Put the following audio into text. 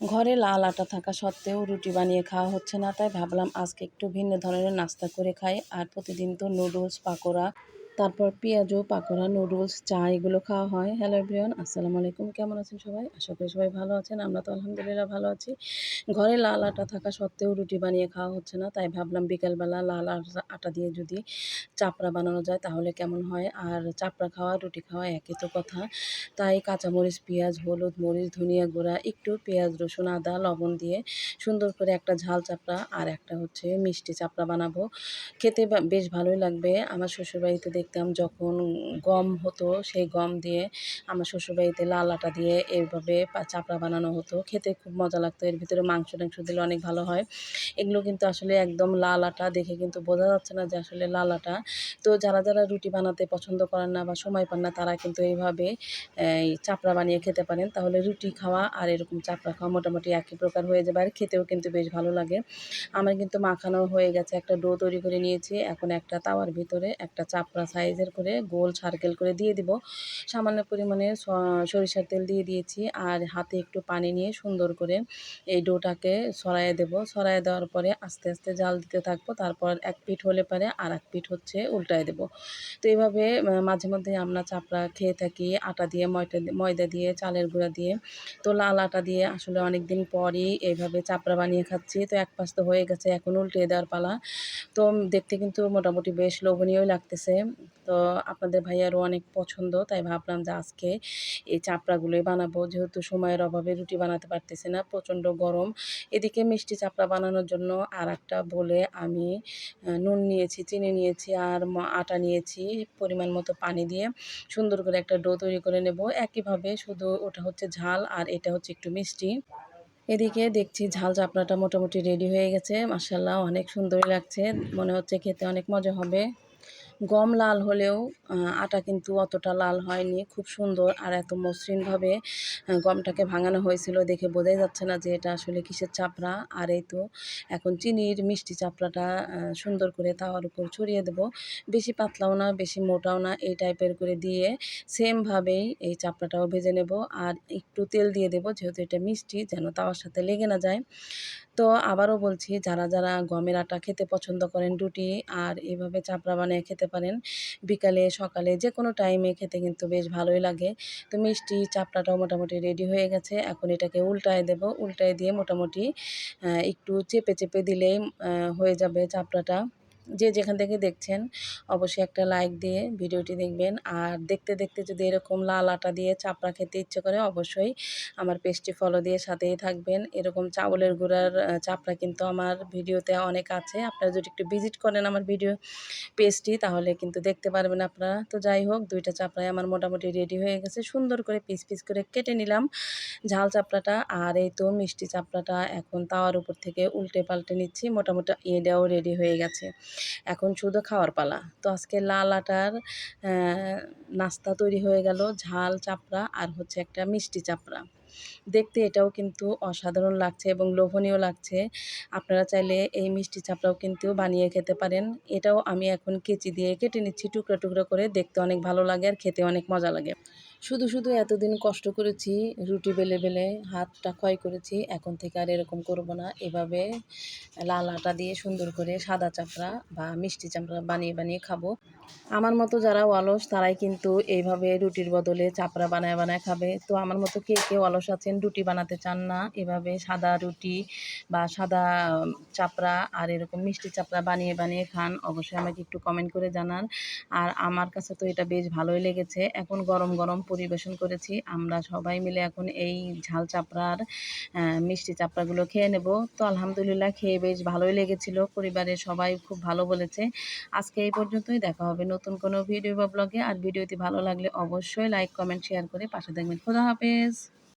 ঘরে লাল আটা থাকা সত্ত্বেও রুটি বানিয়ে খাওয়া হচ্ছে না, তাই ভাবলাম আজকে একটু ভিন্ন ধরনের নাস্তা করে খাই। আর প্রতিদিন তো নুডলস, পাকোড়া তারপর পেঁয়াজু, পাকোড়া, নুডলস, চা এগুলো খাওয়া হয়। হ্যালো এভরিওয়ান আসসালামু আলাইকুম। কেমন আছেন সবাই? আশা করি সবাই ভালো আছেন। আমরা তো আলহামদুলিল্লাহ ভালো আছি। ঘরে লাল আটা থাকা সত্ত্বেও রুটি বানিয়ে খাওয়া হচ্ছে না। তাই ভাবলাম বিকালবেলা লাল আটা- দিয়ে যদি চাপড়া বানানো যায় তাহলে কেমন হয়? আর চাপড়া খাওয়া, রুটি খাওয়া একই তো কথা। তাই কাঁচামরিচ, পেঁয়াজ, হলুদ, মরিচ, ধনিয়া গুঁড়া, একটু পেঁয়াজ, রসুন, আদা, লবণ দিয়ে সুন্দর করে একটা ঝাল চাপড়া আর একটা হচ্ছে মিষ্টি চাপড়া বানাবো। খেতে বেশ ভালোই লাগবে। আমার শ্বশুরবাড়িতে দেখতাম যখন গম হতো, সেই গম দিয়ে আমার শ্বশুরবাড়িতে লাল আটা দিয়ে এইভাবে চাপড়া বানানো হতো। খেতে খুব মজা লাগতো। এর ভিতরে মাংস টাংস দিলে অনেক ভালো হয়। এগুলো কিন্তু আসলে একদম লাল আটা দেখে কিন্তু বোঝা যাচ্ছে না যে আসলে লাল আটা তো যারা যারা রুটি বানাতে পছন্দ করেন না বা সময় পান না, তারা কিন্তু এইভাবে, এই চাপড়া বানিয়ে খেতে পারেন। তাহলে রুটি খাওয়া আর এরকম চাপড়া খাওয়া মোটামুটি একই প্রকার হয়ে যাবে। আর খেতেও কিন্তু বেশ ভালো লাগে। আমার কিন্তু মাখানো হয়ে গেছে। একটা ডো তৈরি করে নিয়েছি। এখন একটা তাওয়ার ভিতরে একটা চাপড়া সাইজের করে গোল সার্কেল করে দিয়ে দিব সামান্য পরিমাণে সরিষার তেল দিয়ে দিয়েছি আর হাতে একটু পানি নিয়ে সুন্দর করে এই ডোটাকে ছড়াইয়ে দেব ছড়াইয়ে দেওয়ার পরে আস্তে আস্তে জাল দিতে থাকব তারপর এক পিঠ হলে পারে আর এক পিঠ হচ্ছে উল্টায় দেব তো এইভাবে মাঝে মধ্যে আমরা চাপড়া খেয়ে থাকি আটা দিয়ে ময়দা ময়দা দিয়ে চালের গুঁড়া দিয়ে তো লাল আটা দিয়ে আসলে অনেক দিন পরই এইভাবে চাপড়া বানিয়ে খাচ্ছি। তো এক পাশ তো হয়ে গেছে, এখন উল্টে দেওয়ার পালা। তো দেখতে কিন্তু মোটামুটি বেশ লোভনীয় লাগতেছে। তো আপনাদের ভাইয়ারও অনেক পছন্দ, তাই ভাবলাম যে আজকে এই চাপড়াগুলোই বানাবো। যেহেতু সময়ের অভাবে রুটি বানাতে পারতেছি না, প্রচণ্ড গরম। এদিকে মিষ্টি চাপড়া বানানোর জন্য আর একটা বলে আমি নুন নিয়েছি, চিনি নিয়েছি আর আটা নিয়েছি পরিমাণ মতো পানি দিয়ে সুন্দর করে একটা ডো তৈরি করে নেব। একইভাবে শুধু ওটা হচ্ছে ঝাল আর এটা হচ্ছে একটু মিষ্টি। এদিকে দেখছি ঝাল চাপড়াটা মোটামুটি রেডি হয়ে গেছে। মাসাল্লাহ অনেক সুন্দরই লাগছে। মনে হচ্ছে খেতে অনেক মজা হবে। গম লাল হলেও আটা কিন্তু অতটা লাল হয়নি, খুব সুন্দর আর এত মসৃণভাবে গমটাকে ভাঙানো হয়েছিল দেখে বোঝাই যাচ্ছে না যে এটা আসলে কিসের চাপড়া। আর এই তো এখন চিনির মিষ্টি চাপড়াটা সুন্দর করে তাওয়ার উপর ছড়িয়ে দেব। বেশি পাতলাও না, বেশি মোটাও না, এই টাইপের করে দিয়ে সেমভাবেই এই চাপড়াটাও ভেজে নেব। আর একটু তেল দিয়ে দেব যেহেতু এটা মিষ্টি, যেন তাওয়ার সাথে লেগে না যায়। তো আবারও বলছি, যারা যারা গমের আটা খেতে পছন্দ করেন, রুটি আর এভাবে চাপড়া বানিয়ে খেতে পারেন, বিকালে, সকালে যে কোনো টাইমে খেতে কিন্তু বেশ ভালোই লাগে। তো মিষ্টি, চাপড়াটাও মোটামুটি রেডি হয়ে গেছে, এখন এটাকে উল্টায় দেব, উল্টায় দিয়ে মোটামুটি একটু চেপে চেপে দিলেই হয়ে যাবে চাপড়াটা। যে যেখান থেকে দেখছেন, অবশ্যই একটা লাইক দিয়ে ভিডিওটি দেখবেন। আর দেখতে দেখতে যদি এরকম লাল আটা দিয়ে চাপড়া খেতে ইচ্ছে করে, অবশ্যই আমার পেজটি ফলো দিয়ে সাথেই থাকবেন। এরকম চাউলের গুঁড়ার চাপড়া কিন্তু আমার ভিডিওতে অনেক আছে। আপনারা যদি একটু ভিজিট করেন আমার ভিডিও পেজটি তাহলে কিন্তু দেখতে পারবেন আপনারা। তো যাই হোক, দুইটা চাপড়াই আমার মোটামুটি রেডি হয়ে গেছে। সুন্দর করে পিস পিস করে কেটে নিলাম ঝাল চাপড়াটা। আর এই তো মিষ্টি চাপড়াটা এখন তাওয়ার উপর থেকে উল্টে পাল্টে নিচ্ছি। মোটামুটি এটাও রেডি হয়ে গেছে। এখন শুধু খাওয়ার পালা। তো আজকে লাল আটার নাস্তা তৈরি হয়ে গেল, ঝাল, চাপড়া আর হচ্ছে একটা মিষ্টি চাপড়া। দেখতে এটাও কিন্তু অসাধারণ লাগছে এবং লোভনীয় লাগছে। আপনারা চাইলে এই মিষ্টি চাপড়াও কিন্তু বানিয়ে খেতে পারেন। এটাও আমি এখন কেচি দিয়ে কেটে নিচ্ছি টুকরো টুকরো করে। দেখতে অনেক ভালো লাগে আর খেতে অনেক মজা লাগে। শুধু শুধু এতদিন কষ্ট করেছি, রুটি বেলে বেলে হাতটা ক্ষয় করেছি, এখন থেকে আর এরকম করব না। এভাবে লাল আটা দিয়ে সুন্দর করে সাদা চাপড়া বা মিষ্টি চাপড়া বানিয়ে বানিয়ে খাব। আমার মতো যারা অলস, তারাই কিন্তু এইভাবে রুটির বদলে চাপড়া বানায় বানায় খাবে। তো আমার মতো কে কে অলস আছেন, রুটি বানাতে চান না। এভাবে সাদা রুটি বা সাদা চাপড়া আর এরকম মিষ্টি চাপড়া বানিয়ে বানিয়ে খান। অবশ্যই আমাকে একটু কমেন্ট করে জানান। আর আমার কাছে তো এটা বেশ ভালোই লেগেছে। এখন গরম গরম পরিবেশন করেছি। আমরা সবাই মিলে এখন এই ঝাল চাপড়ার মিষ্টি চাপড়াগুলো খেয়ে নেব। তো আলহামদুলিল্লাহ খেয়ে বেশ ভালোই লেগেছিল। পরিবারের সবাই খুব ভালো বলেছে। আজকে এই পর্যন্তই। দেখা হবে নতুন কোনো ভিডিও বা ব্লগে। আর ভিডিওটি ভালো লাগলে অবশ্যই লাইক, কমেন্ট, শেয়ার করে পাশে দেখবেন খোদা হাফেজ।